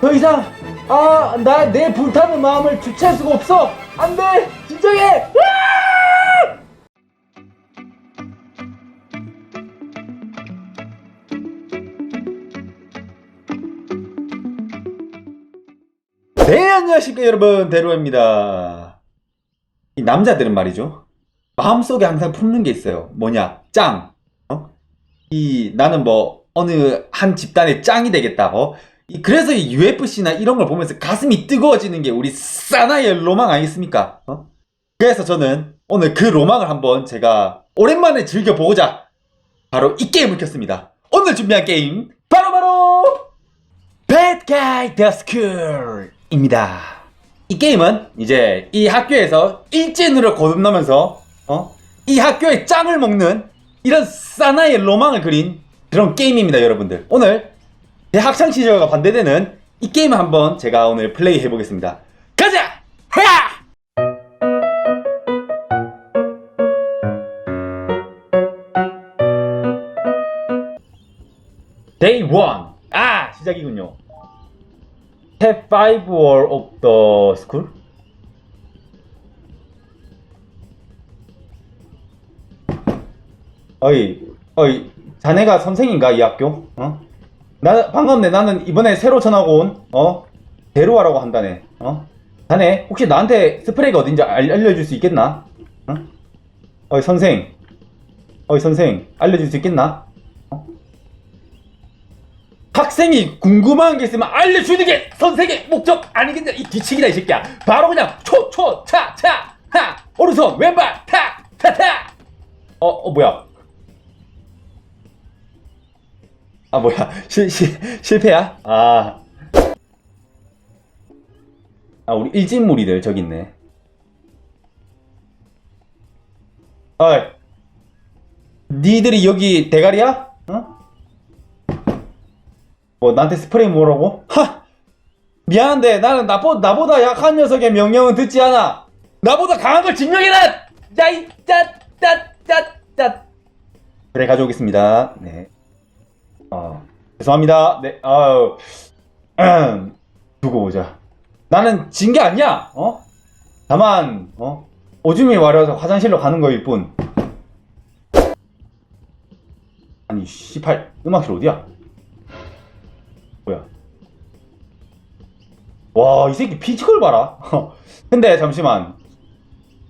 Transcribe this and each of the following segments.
더 이상 아 나 내 불타는 마음을 주체할 수가 없어. 안돼. 진정해. 으아! 네 안녕하십니까 여러분. 대로입니다. 이 남자들은 말이죠. 마음속에 항상 품는 게 있어요. 뭐냐? 짱. 어? 이 나는 뭐 어느 한 집단의 짱이 되겠다. 어? 이- 그래서 이 UFC나 이런 걸 보면서 가슴이 뜨거워지는 게 우리 사나이의 로망 아니겠습니까? 어? 그래서 저는 오늘 그 로망을 한번 제가 오랜만에 즐겨보고자 바로 이 게임을 켰습니다. 오늘 준비한 게임 바로바로 Bad Guy The School입니다. 이 게임은 이제 이 학교에서 일진으로 거듭나면서 어? 이 학교의 짱을 먹는 이런 사나이의 로망을 그린 그런 게임입니다, 여러분들. 오늘 제 학창 시절과 반대되는 이 게임을 한번 제가 오늘 플레이 해보겠습니다. 가자! 하! Day 1. 아, 시작이군요. Step 5 wall of the? 어이, 어이, 자네가 선생인가, 이 학교? 어? 나, 반갑네. 나는 이번에 새로 전학 온, 어? 대로하라고 한다네. 어? 자네, 혹시 나한테 스프레이가 어딘지 알, 알려줄 수 있겠나? 어? 어이, 선생. 어이, 선생. 알려줄 수 있겠나? 어? 학생이 궁금한 게 있으면 알려주는 게 선생의 목적 아니겠냐? 이 뒤치기다, 이 새끼야. 바로 그냥 초, 초, 차, 차, 하! 오른손, 왼발, 타, 타, 타! 어, 어, 뭐야? 아 뭐야 실, 실, 실패야? 아. 아 우리 일진무리들 저기 있네 어이 니들이 여기 대가리야? 어? 뭐 나한테 스프레이 뭐라고? 하! 미안한데 나는 나보, 나보다 약한 녀석의 명령은 듣지 않아 나보다 강한 걸 증명해라! 야이 짜짜짜짜 그래 가져오겠습니다 네 아, 죄송합니다. 네, 아유, 음, 두고 보자. 나는 진 게 아니야, 어? 다만, 어? 오줌이 마려워서 화장실로 가는 거일 뿐. 아니, 씨발, 음악실 어디야? 뭐야? 와, 이 새끼 피지컬 봐라. 근데 잠시만.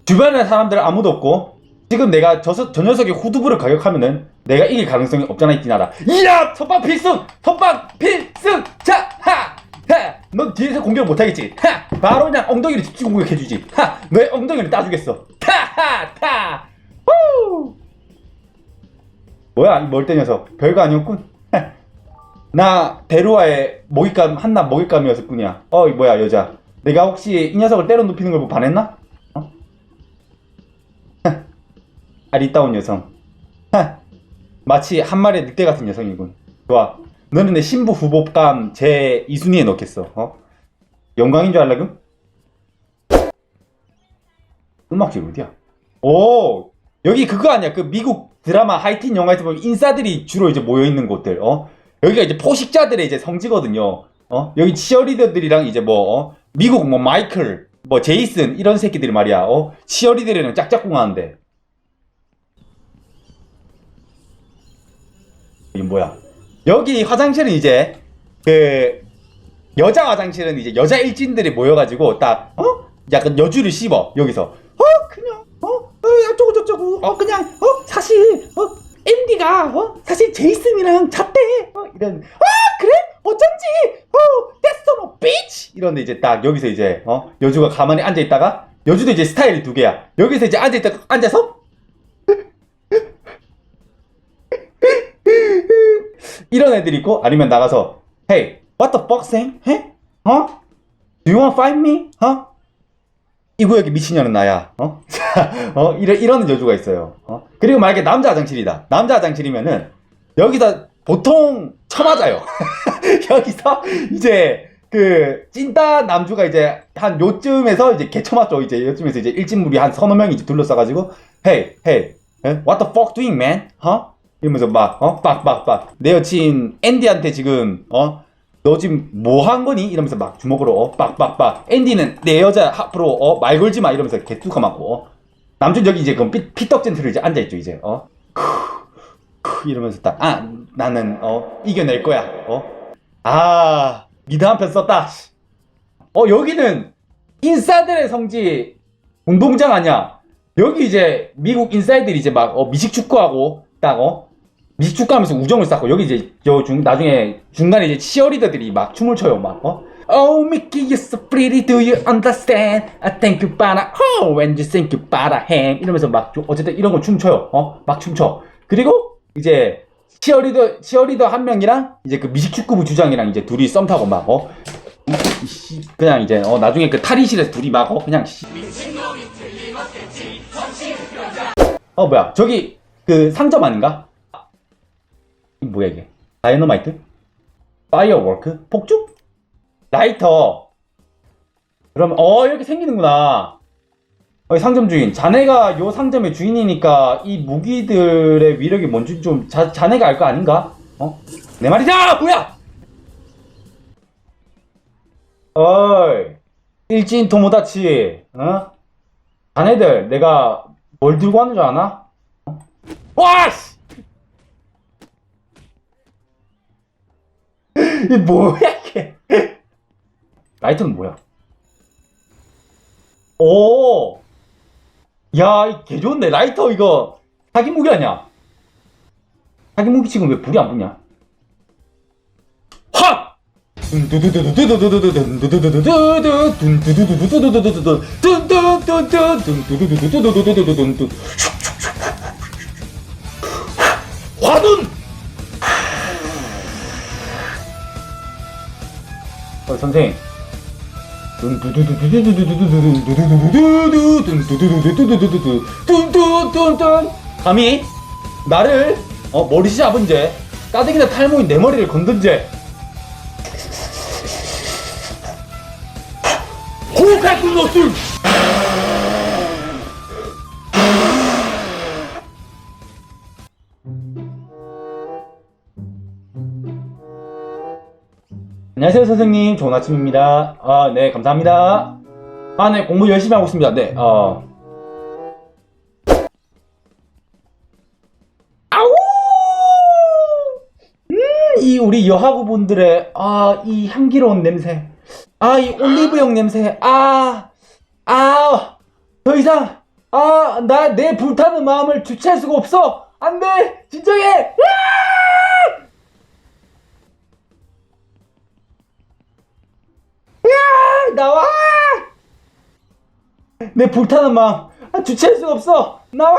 주변에 사람들 아무도 없고, 지금 내가 저, 저 녀석의 후두부를 가격하면은 내가 이길 가능성이 없잖아 있긴 하다. 이야! 선빵 필승! 선빵 필승! 자! 하! 하! 넌 뒤에서 공격을 못하겠지? 하! 바로 그냥 엉덩이를 집중 공격해주지. 하! 너의 엉덩이를 따주겠어. 타! 하! 타! 후! 뭐야, 이 멀대 녀석. 별거 아니었군. 하! 나 대루와의 먹잇감, 한낱 먹잇감이었을 뿐이야. 어, 이 뭐야, 여자. 내가 혹시 이 녀석을 때려 눕히는 걸 보고 반했나? 아리따운 여성. 하, 마치 한 마리의 늑대 같은 여성이군. 좋아. 너는 내 신부 후보감 제 2순위에 넣겠어. 어? 영광인 줄 알라금? 음악실 어디야? 오! 여기 그거 아니야. 그 미국 드라마 하이틴 영화에서 보면 인싸들이 주로 이제 모여있는 곳들. 어? 여기가 이제 포식자들의 이제 성지거든요. 어? 여기 치어리더들이랑 이제 뭐, 어? 미국 뭐 마이클, 뭐 제이슨 이런 새끼들이 말이야. 어? 치어리더들이랑 짝짝꿍 하는데. 이게 뭐야? 여기 화장실은 이제 그 여자 화장실은 이제 여자 일진들이 모여가지고 딱 어? 약간 여주를 씹어 여기서. 어? 그냥 어, 어 어쩌고 저쩌고 어 그냥 어? 사실 어? 앤디가 어? 사실 제이슨이랑 잤대 어? 이런 아 그래? 어쩐지 어? That's 이런데 이제 딱 여기서 이제 어? 여주가 가만히 앉아 있다가 여주도 이제 스타일이 두 개야. 여기서 이제 앉아 있다 앉아서 이런 애들이 있고 아니면 나가서 Hey, what the fuck, Sam? 해? 어? Do you want to fight me? 어? 이 구역의 미친년은 나야. 어? 자, 어? 이러, 이러는 여주가 있어요. 어? 그리고 만약에 남자 화장실이다. 남자 화장실이면은 여기서 보통 쳐맞아요. 여기서 이제 그 찐따 남주가 이제 한 요쯤에서 이제 개쳐맞죠. 이제 요쯤에서 이제 일진무리 한 서너 명이 이제 둘러싸가지고 Hey, hey, 에? what the fuck doing, man? 어? 이러면서 막, 어? 빡 빡 빡. 내 여친 앤디한테 지금, 어? 너 지금 뭐 한 거니? 이러면서 막 주먹으로 어, 빡 빡 빡. 앤디는 내 여자 앞으로 어, 말 걸지 마 이러면서 개뚜가 맞고. 어. 남준 여기 이제 그 피, 피떡 젠틀로 이제 앉아 있죠 이제. 어. 크, 이러면서 딱 아 나는 어 이겨낼 거야. 어. 아 미드 한편 썼다. 씨. 어 여기는 인싸들의 성지 운동장 아니야. 여기 이제 미국 인싸들이 이제 막 어, 미식 축구하고 딱 어. 미식 축구하면서 우정을 쌓고 여기 이제 요 중, 나중에 중간에 이제 치어리더들이 막 춤을 춰요 막 어? Oh Mickey you're so pretty do you understand? I thank you para oh when you thank you para ham 이러면서 막 좀- 어쨌든 이런 거 춤춰요 어? 막 춤춰 그리고 이제 치어리더 치어리더 한 명이랑 이제 그 미식 축구부 주장이랑 이제 둘이 썸 타고 막 어? 이 씨, 그냥 이제 어 나중에 그 탈의실에서 둘이 막 어? 그냥 씨. 어 뭐야 저기 그 상점 아닌가? 이 뭐야 이게? 다이너마이트? 파이어워크? 폭죽? 라이터 그러면 어 이렇게 생기는구나 어, 상점 주인 자네가 요 상점의 주인이니까 이 무기들의 위력이 뭔지 좀 자, 자네가 알 거 아닌가? 어? 내 말이다! 뭐야! 어이 일진 토모다치 어? 자네들 내가 뭘 들고 왔는 줄 아나? 어? 와! 씨! 이 뭐야 이게? 라이터는 뭐야? 오, 야, 이개 좋은데 라이터 이거 사기 무기 아니야? 사기 무기 지금 왜 불이 안 붙냐? 확! 화둔! 어, 선생님. 감히 나를 어, 머리 잡은 죄 까득이나 탈모인 내 머리를 건든 죄수없 안녕하세요 선생님. 좋은 아침입니다. 아 네 감사합니다. 아 네 공부 열심히 하고 있습니다. 네 어. 아우! 음이 우리 여하구분들의 아 이 향기로운 냄새. 아 이 올리브영 냄새. 아 아 더 이상 아 나 내 불타는 마음을 주체할 수가 없어. 안돼! 진정해! 으아! 나와 내 불타는 마음 아, 주체할 수가 없어 나와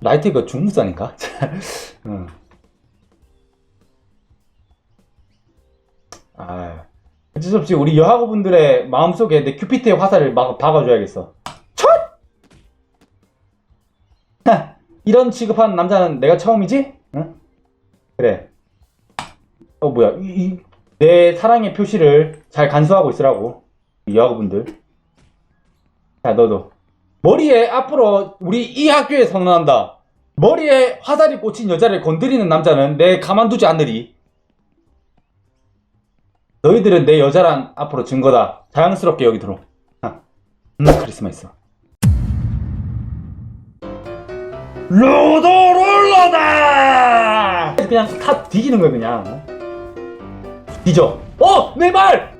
라이트 이거 중국사니까 응. 아 어쩔 수 없이 우리 여하고분들의 마음속에 내 큐피트의 화살을 막 박아줘야겠어 첫! 하, 이런 취급한 남자는 내가 처음이지? 응? 그래. 어, 뭐야. 이, 이- 내 사랑의 표시를 잘 간수하고 있으라고. 이 여학우분들. 자, 너도. 머리에 앞으로 우리 이 학교에 선언한다. 머리에 화살이 꽂힌 여자를 건드리는 남자는 내 가만두지 않으리. 너희들은 내 여자란 앞으로 증거다. 자연스럽게 여기도록. 하, 음, 카리스마 있어. 로도 롤러다! 그냥 다 뒤지는 거야 그냥 뒤져 어! 내 말!